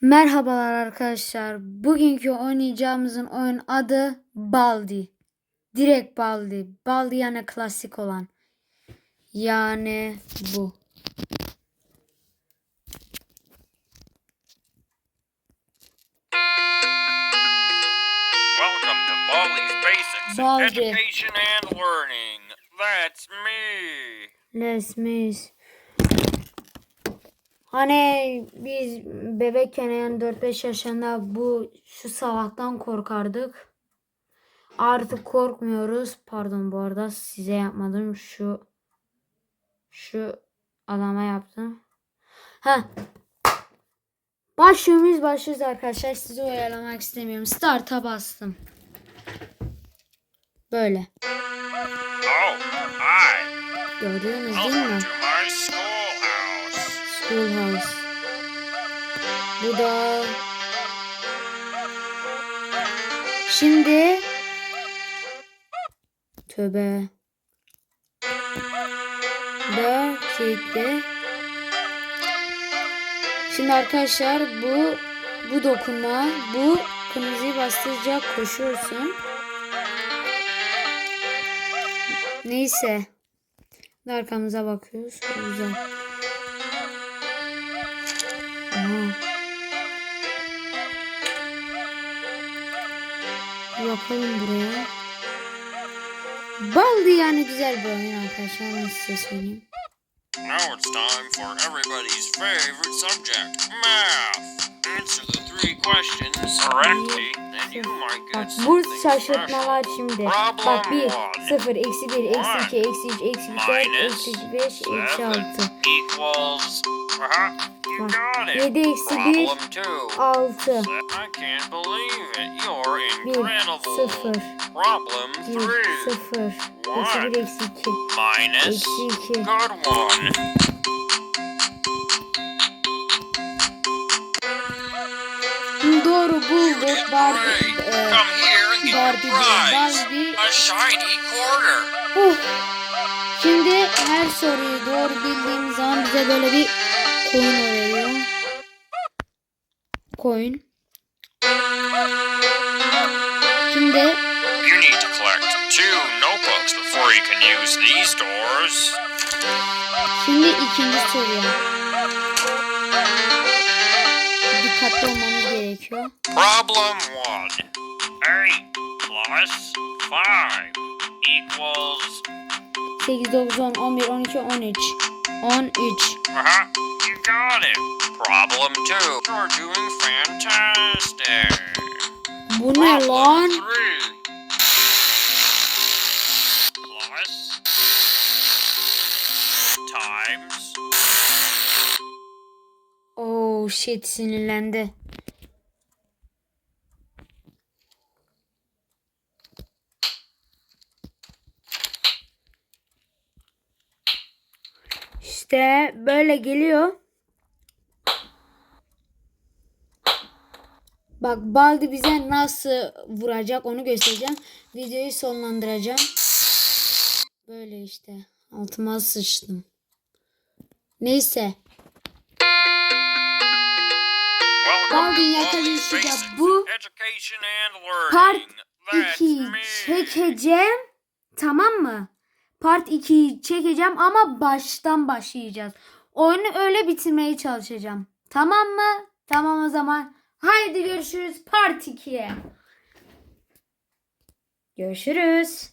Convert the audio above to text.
Merhabalar arkadaşlar. Bugünkü oynayacağımızın oyun adı Baldi. Direkt Baldi. Baldi yani klasik olan. Yani bu. Welcome to Baldi's Basics in Baldi. Education and Learning. That's me. Lesmis. Hani biz bebekken yani 4-5 yaşında bu şu salaktan korkardık. Artık korkmuyoruz. Pardon bu arada size yapmadım. Şu şu adama yaptım. Ha. Başlıyoruz başlıyoruz arkadaşlar. Sizi oyalamak istemiyorum. Start'a bastım. Böyle. Oh. Gördünüz değil mi? Schoolhouse. Bu da Şimdi Tövbe Da kilitli Şimdi arkadaşlar bu bu dokunma bu kırmızıyı bastıracak koşuyorsun. Neyse. Arkamıza bakıyoruz. Güzel. Bakalım buraya. Baldi yani güzel bir oyun arkadaşlar. Ben size söyleyeyim. Now it's time for everybody's favorite subject, math. Answer the three questions correctly, get bu şaşırtmalar şimdi. Bak 1, one. 0, eksi 1, eksi 2, eksi 3, eksi 4, Minus eksi 5, eksi 6. Seven equals. Uh-huh. 7 eksi 1, Problem two. 6. I can't believe it. You're 1, incredible. 0, Problem 1, three. 0, eksi 1, eksi 2, Minus. eksi 2. One. Doğru bulduk. Barbie, e, Barbie. Barbie. Oh. Şimdi her soruyu doğru bildiğimiz zaman bize böyle bir coin veriyor. Coin. Şimdi You need to collect two notebooks before you can use these doors. şimdi ikinci soruya. Dikkatli olmamız gerekiyor. Problem one. Eight plus five equals. 8, 9, 10, 11, 12, 13. 13. Uh-huh. You got it. Problem two. You're doing fantastic. Bu ne Problem lan? three. Times. Oh shit sinirlendi. İşte böyle geliyor. Bak Baldi bize nasıl vuracak onu göstereceğim. Videoyu sonlandıracağım. Böyle işte. Altıma sıçtım. Neyse. Baldi to yakalayışı Baldi's da Basics bu. Part That's 2'yi me. çekeceğim. Tamam mı? Part 2'yi çekeceğim ama baştan başlayacağız. Oyunu öyle bitirmeye çalışacağım. Tamam mı? Tamam o zaman. Haydi görüşürüz part 2'ye. Görüşürüz.